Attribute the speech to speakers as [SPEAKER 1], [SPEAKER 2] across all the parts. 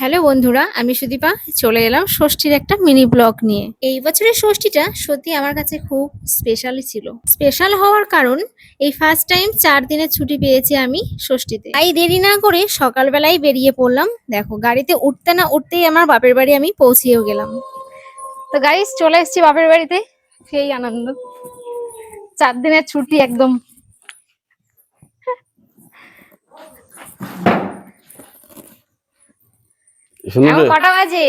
[SPEAKER 1] Hello বন্ধুরা, আমি সুদীপা, চলে এলাম ষষ্ঠীর একটা মিনি ব্লগ নিয়ে। এই বছরের ষষ্ঠীটা সত্যি আমার কাছে খুব স্পেশালই ছিল। স্পেশাল হওয়ার কারণ, এই ফার্স্ট টাইম চার দিনের ছুটি পেয়েছি আমি ষষ্ঠীতে। তাই দেরি না করে সকালবেলায় বেরিয়ে পড়লাম। দেখো, গাড়িতে উঠতে না উঠতেই আমার বাপের বাড়ি আমি পৌঁছেও গেলাম। তো গাড়ি চলে এসেছি বাপের বাড়িতে। সেই আনন্দ। চার দিনের ছুটি একদম এখন কটা বাজে?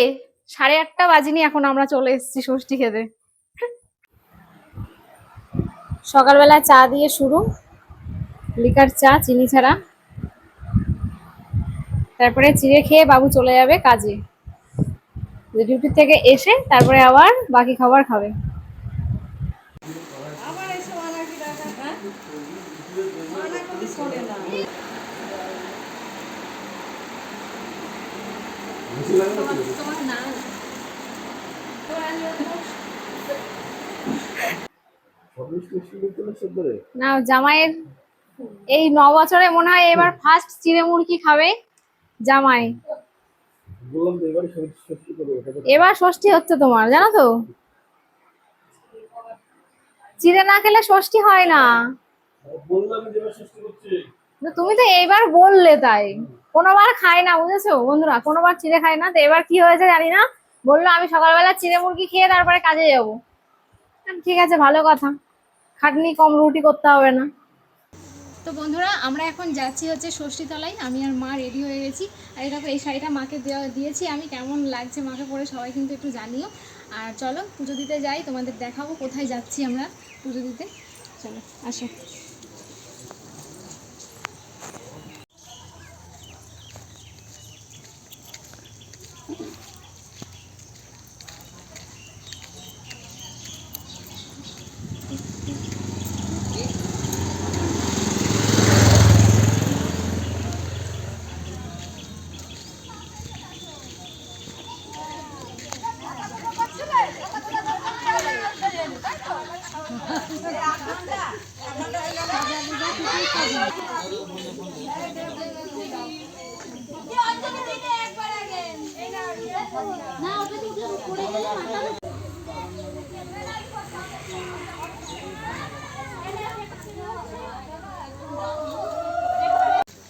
[SPEAKER 1] সাড়ে আটটা বাজেনি এখন আমরা চলে এসেছি ষষ্ঠী খেতে। সকালবেলা চা দিয়ে শুরু লিকার চা চিনি ছাড়া। তারপরে চিড়ে খেয়ে বাবু চলে যাবে কাজে। ডিউটি থেকে এসে তারপরে আবার বাকি খাবার খাবে। না জামাইয়ের এই ন বছরে মনে হয় এবার ফার্স্ট চিড়ে মুরগি খাবে জামাই।
[SPEAKER 2] এবারে
[SPEAKER 1] ষষ্ঠী হচ্ছে তোমার জানো তো? চিড়ে না খেলে ষষ্ঠী হয় না তুমি তো এইবার বললে তাই। কোনোবার খায় না, বুঝেছ? বন্ধুরা, কোনোবার চিড়ে খায় না। তো এবার কি হয়েছে জানি না। বলল, আমি সকালবেলা চিড়ে মুরগি খেয়ে তারপরে কাজে যাব। ঠিক আছে, ভালো কথা। খাটনি কম রুটি করতে হবে না। তো বন্ধুরা, আমরা এখন যাচ্ছি হচ্ছে ষষ্ঠী তলায় আমি আর মা রেডি হয়ে গেছি। আর এটা এই শাড়িটা মাকে দেওয়া, দিয়েছি। আমি কেমন লাগছে মাকে পরে সবাই কিন্তু একটু জানিও। আর চলো, পুজো দিতে যাই। তোমাদের দেখাবো কোথায় যাচ্ছি আমরা পুজো দিতে। চলো, আসো।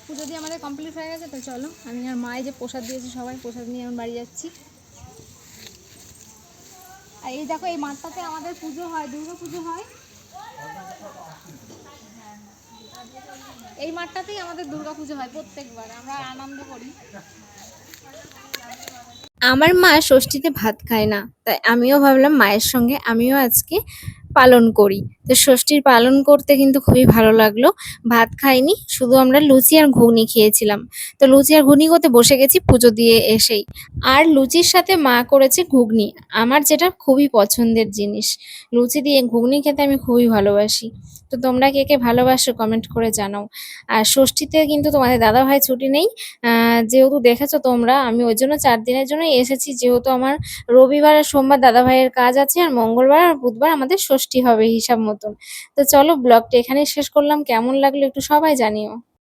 [SPEAKER 1] পুজো দিয়ে আমাদের কমপ্লিট হয়ে গেছে, তো চলো, আমি আর মায়ে যে প্রসাদ দিয়েছি, সবাই প্রসাদ নিয়ে আমি বাড়ি যাচ্ছি। আর এই দেখো, এই মাঠটাতে আমাদের পুজো হয়, দুর্গা পুজো হয়। এই মাঠটাতেই আমাদের দুর্গা পুজো হয় প্রত্যেকবার, আমরা আনন্দ করি। আমার মা ষষ্ঠীতে ভাত খায় না। তাই আমিও ভাবলাম মায়ের সঙ্গে আমিও আজকে পালন করি। তো ষষ্ঠীর পালন করতে কিন্তু খুবই ভালো লাগল। ভাত খাইনি, শুধু আমরা লুচি আর ঘুগনি খেয়েছিলাম। তো লুচি আর ঘুগনি করতে বসে গেছি পুজো দিয়ে এসেই। আর লুচির সাথে মা করেছে ঘুগনি। আমার যেটা খুবই পছন্দের জিনিস। লুচি দিয়ে ঘুগনি খেতে আমি খুবই ভালোবাসি। তো তোমরা কে কে ভালোবাসো কমেন্ট করে জানাও। আর ষষ্ঠীতে কিন্তু তোমাদের দাদা ভাই ছুটি নেই। যেহেতু দেখেছ তোমরা, আমি ওই জন্য চার দিনের জন্য এসেছি। যেহেতু আমার রবিবার আর সোমবার দাদা ভাইয়ের কাজ আছে, আর মঙ্গলবার আর বুধবার আমাদের ষষ্ঠী হবে হিসাব মতন। তো চলো ব্লগটা এখানেই শেষ করলাম। কেমন লাগল একটু সবাই জানিও।